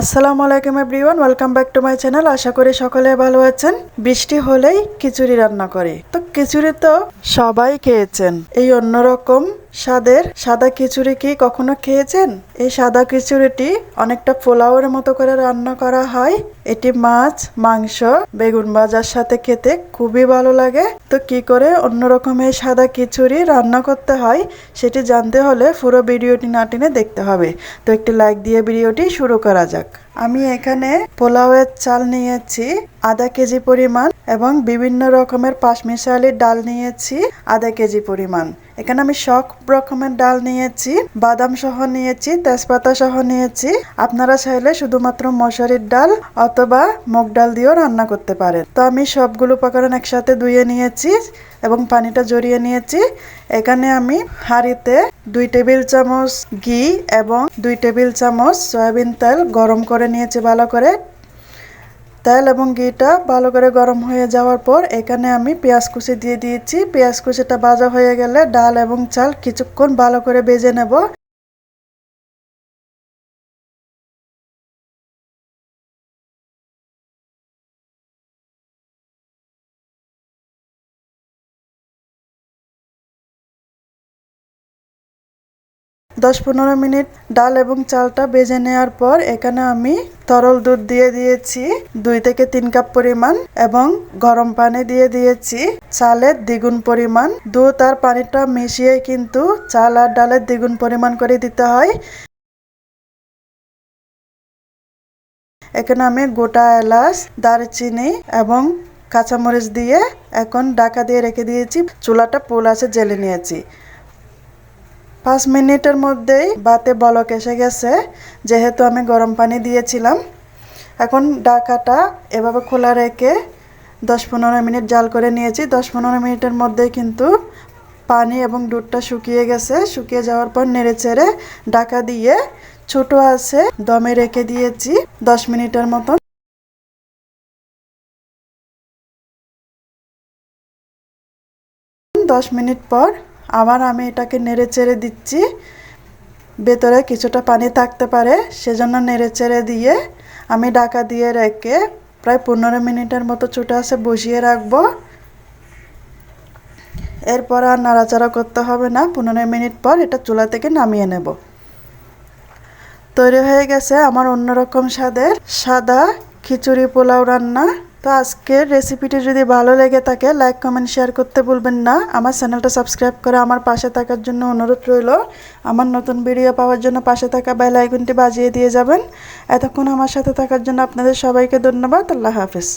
আসসালামু আলাইকুম everyone, welcome back to my channel. আশা করি সকলে ভালো আছেন। বৃষ্টি হলেই খিচুড়ি রান্না করে। তো খিচুড়ি তো সবাই খেয়েছেন। এই অন্যরকম স্বাদের সাদা খিচুড়ি কি কখনো খেয়েছেন? এই সাদা খিচুড়িটি অনেকটা পোলাওয়ের মতো করে রান্না করা হয়। এটি মাছ, মাংস, বেগুন ভাজার সাথে খেতে খুবই ভালো লাগে। তো কি করে অন্য রকমের সাদা খিচুড়ি রান্না করতে হয় সেটি জানতে হলে পুরো ভিডিওটি না টেনে দেখতে হবে। তো একটি লাইক দিয়ে ভিডিওটি শুরু করা যাক। আমি এখানে পোলাওয়ের চাল নিয়েছি, আধা কেজি পরিমাণ এবং বিভিন্ন রকমের পাঁচমিশালি ডাল নিয়েছি, আধা কেজি পরিমাণ। এখানে আমি সব রকমের ডাল নিয়েছি বাদাম সহ নিয়েছি তেজপাতা সহ নিয়েছি। আপনারা চাইলে শুধুমাত্র মশারির ডাল অথবা মুগ ডাল দিয়েও রান্না করতে পারেন। তো আমি সবগুলো উপকরণ একসাথে ধুয়ে নিয়েছি এবং পানিটা জড়িয়ে নিয়েছি। এখানে আমি হাঁড়িতে দুই টেবিল চামচ ঘি এবং দুই টেবিল চামচ সয়াবিন তেল গরম করে নিয়েছি ভালো করে। তেল এবং ঘিটা ভালো করে গরম হয়ে যাওয়ার পর এখানে আমি পেঁয়াজ কুচি দিয়ে দিয়েছি। পেঁয়াজ কুচিটা ভাজা হয়ে গেলে ডাল এবং চাল কিছুক্ষণ ভালো করে বেজে নেব। দশ পনেরো মিনিট ডাল এবং চালটা বেজে নেওয়ার পর এখানে আমি তরল দুধ দিয়ে দিয়েছি, দুই থেকে তিন কাপ পরিমাণ, এবং গরম পানি দিয়ে দিয়েছি, চালের দ্বিগুণ পরিমাণ। দুধ আর পানিটা মিশিয়ে কিন্তু চাল আর ডালের দ্বিগুণ পরিমাণ করে দিতে হয়। এখানে আমি গোটা এলাচ, দারচিনি এবং কাঁচামরিচ দিয়ে এখন ডাকা দিয়ে রেখে দিয়েছি। চুলাটা পোল আছে, জেলে নিয়েছি। পাঁচ মিনিটের মধ্যেই বাতে বলক এসে গেছে, যেহেতু আমি গরম পানি দিয়েছিলাম। এখন ডাকাটা এভাবে খোলা রেখে দশ পনেরো মিনিট জাল করে নিয়েছি। দশ পনেরো মিনিটের মধ্যেই কিন্তু পানি এবং দুধটা শুকিয়ে গেছে। শুকিয়ে যাওয়ার পর নেড়ে চেড়ে ডাকা দিয়ে ছোট আছে দমে রেখে দিয়েছি দশ মিনিটের মতন। দশ মিনিট পর আবার আমি এটাকে নেড়ে চেড়ে দিচ্ছি। ভেতরে কিছুটা পানি থাকতে পারে, সেজন্য নেড়ে চেড়ে দিয়ে আমি ডাকা দিয়ে রেখে প্রায় পনেরো মিনিটের মতো ছোটো আছে বসিয়ে রাখব। এরপর আর নাড়াচাড়া করতে হবে না, পনেরো মিনিট পর এটা চুলা থেকে নামিয়ে নেব। তৈরি হয়ে গেছে আমার অন্যরকম স্বাদের সাদা খিচুড়ি পোলাও রান্না। তো আজকের রেসিপিটি যদি ভালো লেগে থাকে লাইক কমেন্ট শেয়ার করতে ভুলবেন না। আমার চ্যানেলটা সাবস্ক্রাইব করে আমার পাশে থাকার জন্য অনুরোধ রইল। আমার নতুন ভিডিও পাওয়ার জন্য পাশে থাকা বেল আইকনটি বাজিয়ে দিয়ে যাবেন। এতক্ষণ আমার সাথে থাকার জন্য আপনাদের সবাইকে ধন্যবাদ। আল্লাহ হাফেজ।